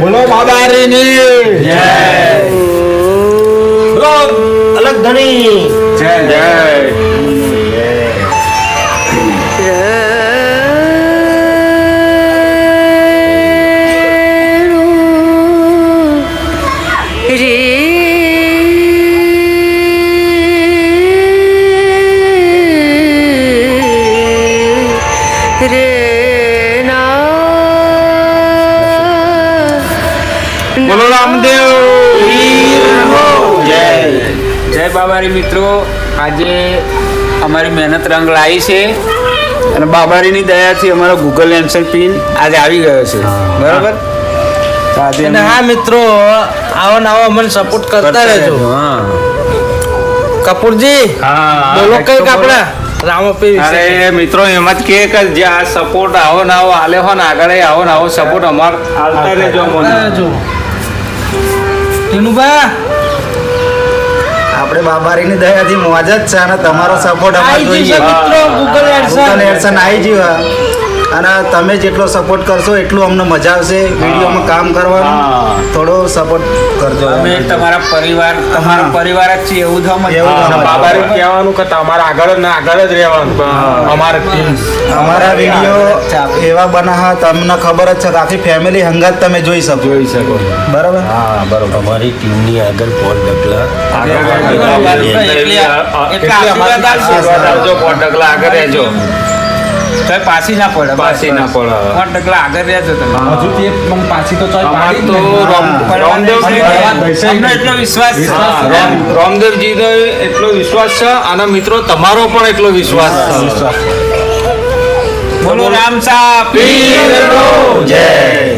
બોલો બાબારીની જય. અલગ ધણી. જય જય. બોલો રામદેવ. જય. જય બાબારી મિત્રો. આજે અમારી મહેનત રંગ લાવી છે અને બાબારીની દયાથી અમારો ગૂગલ એન્સર પિન આજે આવી ગયો છે. બરાબર? અને હા મિત્રો આવો ને આવો અમને સપોર્ટ કરતા રહેજો. હા. કપૂરજી હા બોલો કંઈક આપણા રામપી અરે મિત્રો એમ જ કે કે જે આ સપોર્ટ આવો ને આવો આલે હો ને આગળ આવો ને આવો સપોર્ટ અમાર. આલતા રહેજો. ની આપણે બાબારીની દયાથી મોજ જ છે અને તમારો સપોર્ટ અમારે જોઈએ. ગૂગલ એડસન આવી જીવા અને તમે જેટલો સપોર્ટ કરશો એટલું અમને મજા આવશે વિડીયોમાં કામ. કરવાનું થોડો સપોર્ટ કરજો અમે તમારા પરિવાર તમારા પરિવાર જ છીએ એવું થવા એવું હા, કહેવાનું કે તમારે આગળ ને આગળ જ રહેવાનું અમારા ટીમ અમારા વીડિયો એવા બનાવા તમને ખબર જ છે કે આખી ફેમિલી હંગાત તમે જોઈ શકો જોઈ શકો બરાબર હા બરાબર અમારી ટીમની આગળ પોલ ડગલા આગળ એટલા આગળ રહેજો તો પાછી ના પડે પાછી ના પડે. આગળ રહેજો તમે. હજુ તે મને પાછી તો ચોય પાડી તો રામદેવજી એટલો વિશ્વાસ છે. રામદેવજીનો એટલો વિશ્વાસ છે અને મિત્રો તમારો પણ એટલો વિશ્વાસ છે. બોલો રામ સાહેબ. જય.